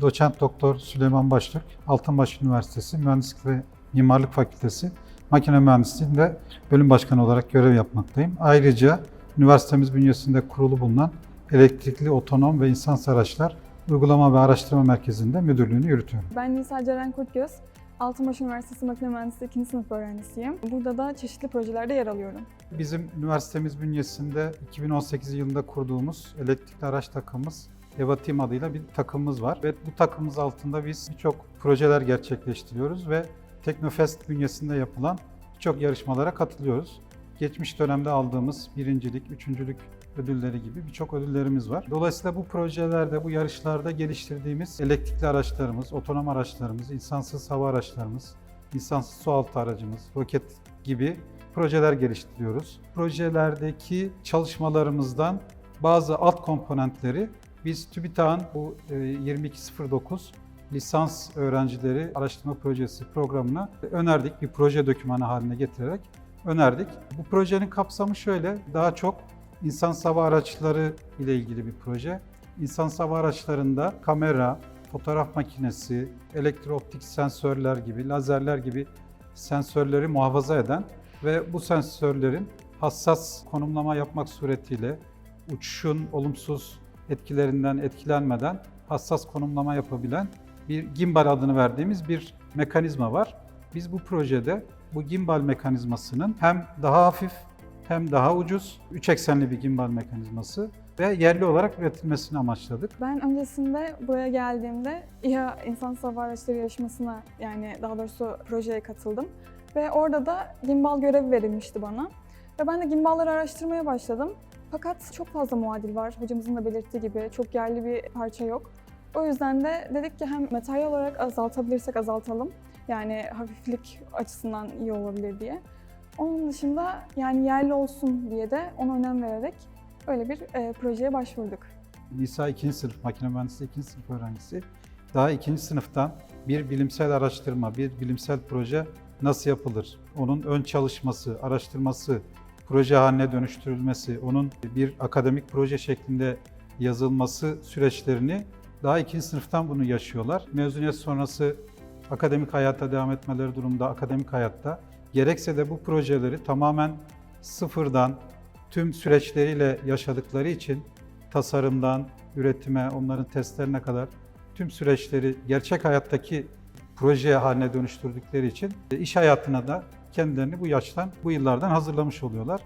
Doçent Doktor Süleyman Başlık, Altınbaş Üniversitesi Mühendislik ve Mimarlık Fakültesi Makine Mühendisliği'nde bölüm başkanı olarak görev yapmaktayım. Ayrıca üniversitemiz bünyesinde kurulu bulunan elektrikli, otonom ve insansız araçlar Uygulama ve Araştırma Merkezi'nde müdürlüğünü yürütüyorum. Ben Nisa Ceren Kurtgöz. Altınbaş Üniversitesi Makine Mühendisliği 2. sınıf öğrencisiyim. Burada da çeşitli projelerde yer alıyorum. Bizim üniversitemiz bünyesinde 2018 yılında kurduğumuz elektrikli araç takımımız EVA Team adıyla bir takımımız var. Ve bu takımımız altında biz birçok projeler gerçekleştiriyoruz ve Teknofest bünyesinde yapılan birçok yarışmalara katılıyoruz. Geçmiş dönemde aldığımız birincilik, üçüncülük ödülleri gibi birçok ödüllerimiz var. Dolayısıyla bu projelerde, bu yarışlarda geliştirdiğimiz elektrikli araçlarımız, otonom araçlarımız, insansız hava araçlarımız, insansız sualtı aracımız, roket gibi projeler geliştiriyoruz. Projelerdeki çalışmalarımızdan bazı alt komponentleri biz TÜBİTAK'ın bu e, 2209 lisans öğrencileri araştırma projesi programına önerdik. Bir proje dokümanı haline getirerek önerdik. Bu projenin kapsamı şöyle, daha çok insan hava araçları ile ilgili bir proje. İnsan hava araçlarında kamera, fotoğraf makinesi, elektrooptik sensörler gibi, lazerler gibi sensörleri muhafaza eden ve bu sensörlerin hassas konumlama yapmak suretiyle uçuşun olumsuz etkilerinden etkilenmeden hassas konumlama yapabilen bir gimbal adını verdiğimiz bir mekanizma var. Biz bu projede bu gimbal mekanizmasının hem daha hafif hem daha ucuz, üç eksenli bir gimbal mekanizması ve yerli olarak üretilmesini amaçladık. Ben öncesinde buraya geldiğimde İHA İnsan Hava Araçları yarışmasına yani daha doğrusu projeye katıldım. Ve orada da gimbal görevi verilmişti bana. Ve ben de gimbalları araştırmaya başladım. Fakat çok fazla muadil var. Hocamızın da belirttiği gibi çok yerli bir parça yok. O yüzden de dedik ki hem materyal olarak azaltabilirsek azaltalım. Yani hafiflik açısından iyi olabilir diye. Onun dışında yani yerli olsun diye de ona önem vererek öyle bir e, projeye başvurduk. Nisa 2. sınıf, makine mühendisliği 2. sınıf öğrencisi. Daha 2. sınıftan bir bilimsel araştırma, bir bilimsel proje nasıl yapılır? Onun ön çalışması, araştırması, proje haline dönüştürülmesi, onun bir akademik proje şeklinde yazılması süreçlerini daha 2. sınıftan bunu yaşıyorlar. Mezuniyet sonrası akademik hayata devam etmeleri durumunda akademik hayatta gerekse de bu projeleri tamamen sıfırdan tüm süreçleriyle yaşadıkları için tasarımdan üretime, onların testlerine kadar tüm süreçleri gerçek hayattaki proje haline dönüştürdükleri için iş hayatına da kendilerini bu yaştan, bu yıllardan hazırlamış oluyorlar.